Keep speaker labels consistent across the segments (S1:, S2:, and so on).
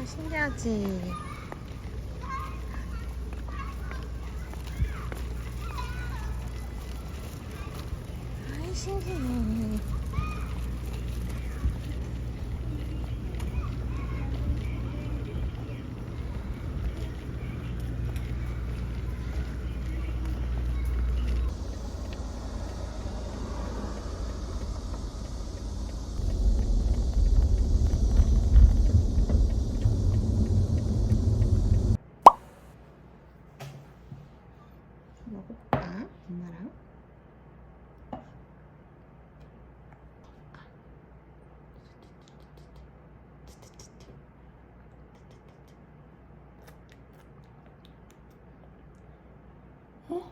S1: 아, 신기하지. 아이, 신기해. 먹어볼까? 엄마랑? 어?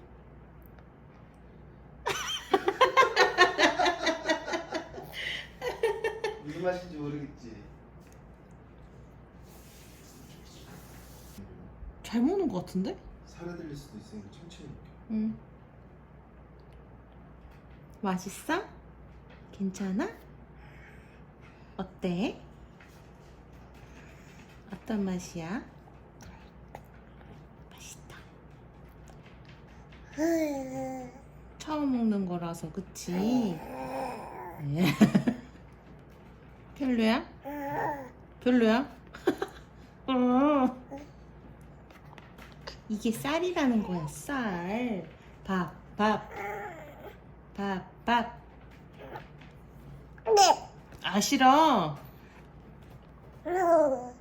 S2: 무슨 맛인지 모르겠지.
S1: 잘 먹는 것 같은데?
S2: 살에 들릴 수도 있으니까 천천히.
S1: 응. 맛있어? 괜찮아? 어때? 어떤 맛이야? 맛있다. 처음 먹는 거라서 그치? 네. 별로야? 별로야? 어. 이게 쌀이라는 거야, 쌀. 밥, 밥. 밥, 밥. 아, 싫어.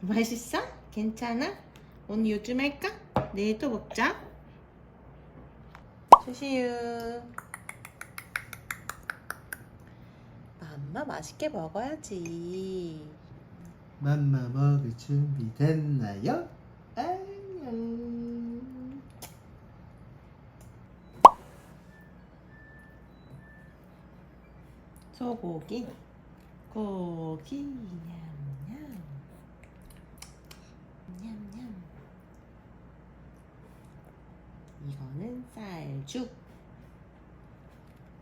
S1: 맛있어? 괜찮아? 오늘 요즘 할까? 내일 또 먹자. 조시유. 맘마 맛있게 먹어야지.
S2: 맘마 먹을 준비 됐나요? 안녕.
S1: 소고기, 고기, 냠냠, 냠냠. 이거는 쌀죽,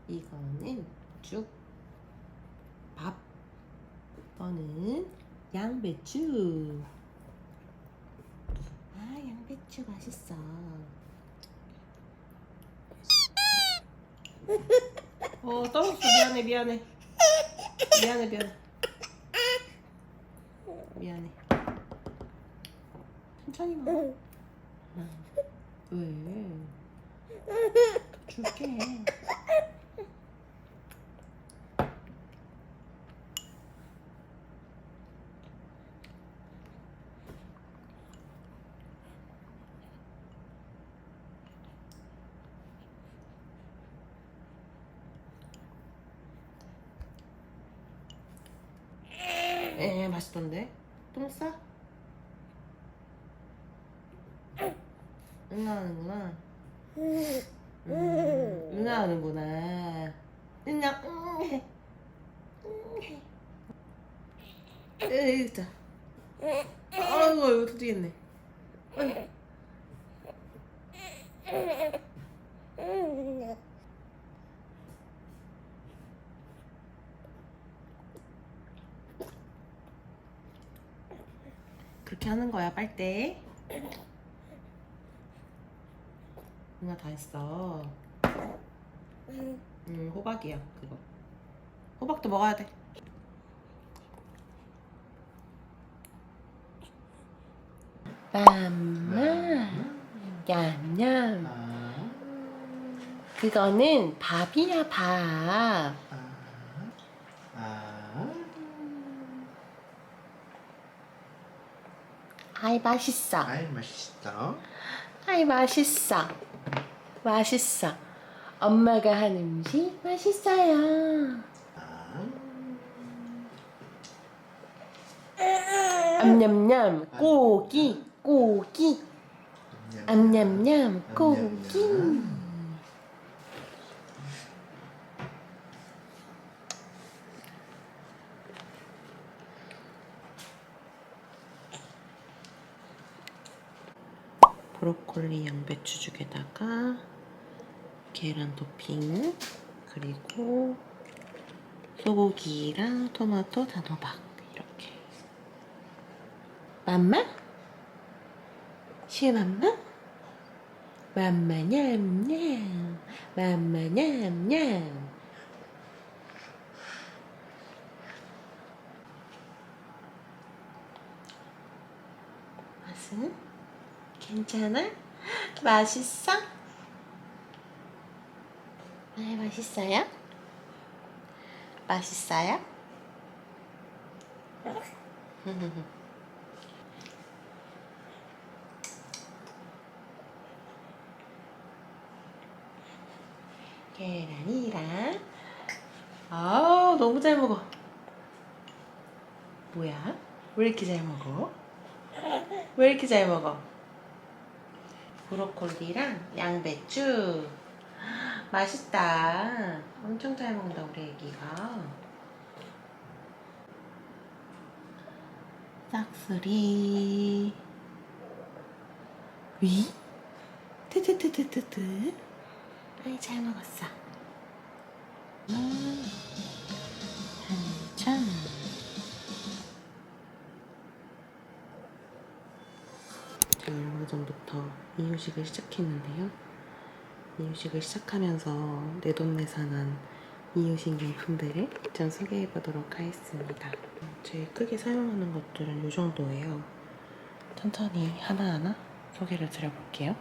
S1: 이거는 죽, 밥, 이거는 양배추. 아, 양배추 맛있어. 어 떨어졌어. 미안해 미안해. 미안해 미안해. 미안해. 천천히 먹어 응. 왜? 줄게 에 맛있던데. 똥 싸? 응하는구나. 음, 응하는구나. 응아 응해 응해 에이 자 아이고 이거 터지겠네. 아이 그렇게 하는 거야 빨대. 응아 다 했어. 음 호박이야 그거. 호박도 먹어야 돼. 맘마 냠냠
S2: 아,
S1: 그거는 밥이야 밥
S2: 아, 아.
S1: 아이 맛있어.
S2: 아이 맛있어.
S1: 아이 맛있어. 맛있어. 엄마가 한 음식 맛있어요.
S2: 아,
S1: 암냠냠 고기 고기. 암냠냠. 고기 브로콜리 양배추죽에다가 계란 토핑 그리고 소고기랑 토마토 단호박 이렇게 맘마? 시우 맘마? 맘마 냠냠 맘마 냠냠 맛은? 괜찮아? 맛있어? 네, 맛있어요? 맛있어요? 계란이랑 아 너무 잘 먹어 뭐야? 왜 이렇게 잘 먹어? 왜 이렇게 잘 먹어? 브로콜리랑 양배추. 맛있다. 엄청 잘 먹는다 우리 애기가. 싹쓸이. 위? 트트트트트트 아이 잘 먹었어. 음, 이유식을 시작했는데요 이유식을 시작하면서 내돈내산한 이유식 용품들을 좀 소개해 보도록 하겠습니다 제일 크게 사용하는 것들은 이 정도예요 천천히 하나하나 소개를 드려볼게요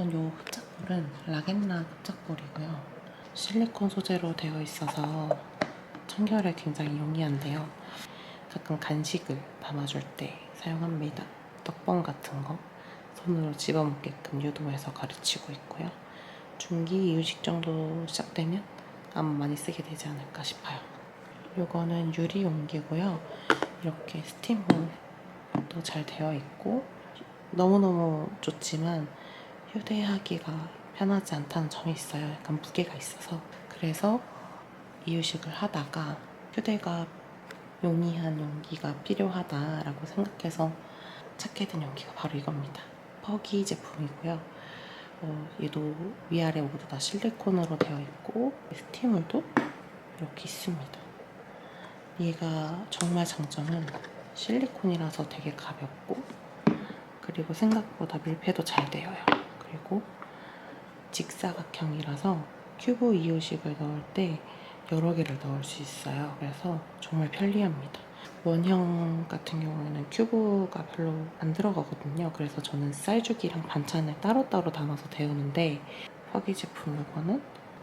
S1: 우선 이 흡착볼은 라겐나 흡착볼이고요. 실리콘 소재로 되어 있어서 청결에 굉장히 용이한데요. 가끔 간식을 담아줄 때 사용합니다. 떡봉 같은 거 손으로 집어먹게끔 유도해서 가르치고 있고요. 중기 이유식 정도 시작되면 아마 많이 쓰게 되지 않을까 싶어요. 이거는 유리 용기고요. 이렇게 스팀홀도 잘 되어 있고 너무너무 좋지만 휴대하기가 편하지 않다는 점이 있어요. 약간 무게가 있어서. 그래서 이유식을 하다가 휴대가 용이한 용기가 필요하다라고 생각해서 찾게 된 용기가 바로 이겁니다. 퍼기 제품이고요. 어, 얘도 위아래 모두 다 실리콘으로 되어 있고 스티물도 이렇게 있습니다. 얘가 정말 장점은 실리콘이라서 되게 가볍고 그리고 생각보다 밀폐도 잘 되어요. 그리고 직사각형이라서 큐브 이유식을 넣을 때 여러 개를 넣을 수 있어요. 그래서 정말 편리합니다. 원형 같은 경우에는 큐브가 별로 안 들어가거든요. 그래서 저는 쌀죽이랑 반찬을 따로따로 담아서 데우는데 화기 제품 이거는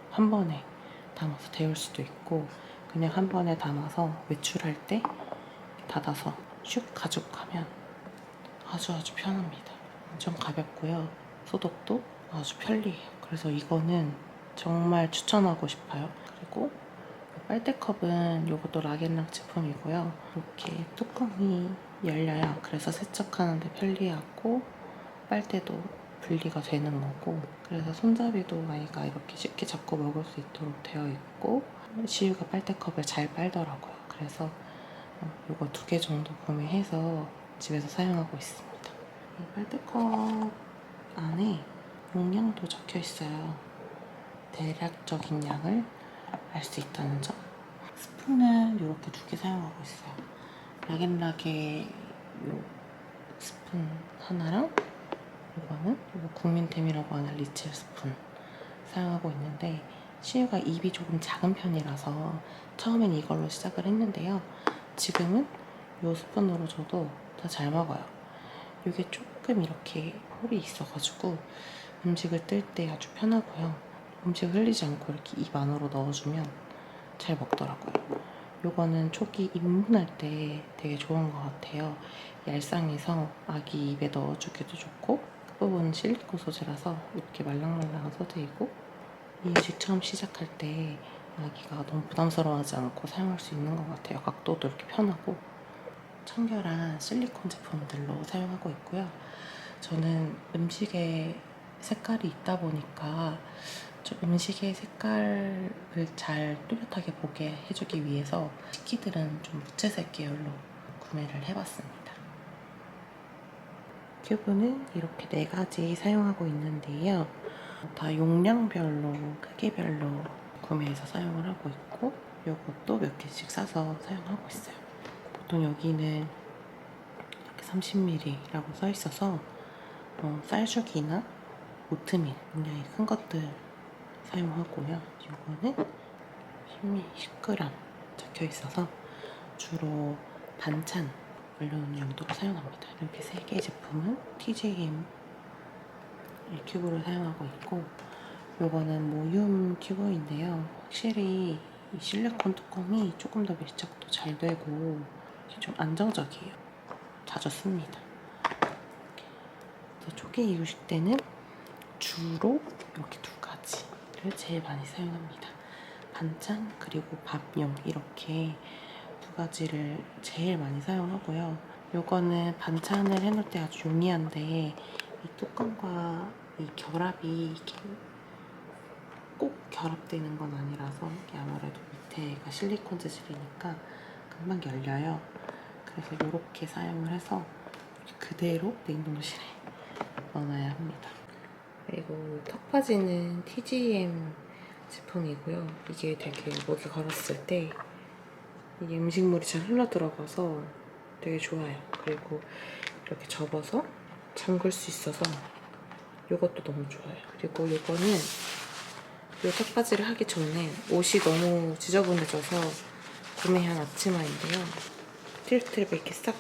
S1: 한 번에 담아서 데울 수도 있고 그냥 한 번에 담아서 외출할 때 닫아서 슉 가죽하면 아주 아주 편합니다. 엄청 가볍고요. 소독도 아주 편리해요. 그래서 이거는 정말 추천하고 싶어요. 그리고 이 빨대컵은 이것도 락앤락 제품이고요. 이렇게 뚜껑이 열려요. 그래서 세척하는데 편리하고 빨대도 분리가 되는 거고 그래서 손잡이도 아이가 이렇게 쉽게 잡고 먹을 수 있도록 되어 있고 시우가 빨대컵을 잘 빨더라고요. 그래서 이거 두 개 정도 구매해서 집에서 사용하고 있습니다. 이 빨대컵 안에 용량도 적혀 있어요. 대략적인 양을 알 수 있다는 점. 스푼은 이렇게 두 개 사용하고 있어요. 락앤락의 요 스푼 하나랑 이거는 이거 국민템이라고 하는 리첼 스푼 사용하고 있는데 시우가 입이 조금 작은 편이라서 처음엔 이걸로 시작을 했는데요. 지금은 이 스푼으로 줘도 더 잘 먹어요. 이게 조금 이렇게 홀이 있어가지고 음식을 뜰 때 아주 편하고요. 음식 흘리지 않고 이렇게 입 안으로 넣어주면 잘 먹더라고요. 요거는 초기 입문할 때 되게 좋은 것 같아요. 얄쌍해서 아기 입에 넣어주기도 좋고 끝부분 실리콘 소재라서 이렇게 말랑말랑한 소재이고 이 음식 처음 시작할 때 아기가 너무 부담스러워하지 않고 사용할 수 있는 것 같아요. 각도도 이렇게 편하고 청결한 실리콘 제품들로 사용하고 있고요. 저는 음식에 색깔이 있다 보니까 좀 음식의 색깔을 잘 뚜렷하게 보게 해주기 위해서 식기들은 좀 무채색 계열로 구매를 해봤습니다. 큐브는 이렇게 네 가지 사용하고 있는데요. 다 용량별로, 크기별로 구매해서 사용을 하고 있고 이것도 몇 개씩 사서 사용하고 있어요. 보통 여기는 이렇게 430ml라고 써 있어서 어, 쌀죽이나 오트밀 굉장히 큰 것들 사용하고요. 이거는 10g 적혀 있어서 주로 반찬 올려놓는 용도로 사용합니다. 이렇게 세 개의 제품은 TJM 큐브를 사용하고 있고 요거는 모듈 큐브인데요. 확실히 이 실리콘 뚜껑이 조금 더 밀착도 잘 되고 좀 안정적이에요. 자주 씁니다. 초기 이유식 때는 주로 이렇게 두 가지를 제일 많이 사용합니다. 반찬 그리고 밥용 이렇게 두 가지를 제일 많이 사용하고요. 요거는 반찬을 해놓을 때 아주 용이한데 이 뚜껑과 이 결합이 꼭 결합되는 건 아니라서 아무래도 밑에가 실리콘 재질이니까 금방 열려요. 그래서 이렇게 사용을 해서 그대로 냉동실에 넣어놔야 합니다. 그리고 턱받이는 TGM 제품이고요. 이게 되게 목에 걸었을 때 이게 음식물이 잘 흘러 들어가서 되게 좋아요. 그리고 이렇게 접어서 잠글 수 있어서 이것도 너무 좋아요. 그리고 이거는 이 턱받이를 하기 전에 옷이 너무 지저분해져서 구매한 앞치마인데요. 틸트를 이렇게 싹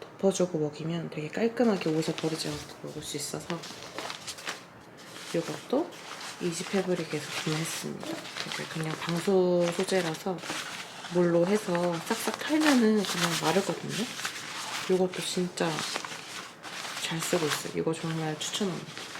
S1: 덮어주고 먹이면 되게 깔끔하게 옷을 버리지 않고 먹을 수 있어서 이것도 이지 패브릭에서 구매했습니다. 이게 그냥 방수 소재라서 물로 해서 싹싹 털면은 그냥 마르거든요. 이것도 진짜 잘 쓰고 있어요. 이거 정말 추천합니다.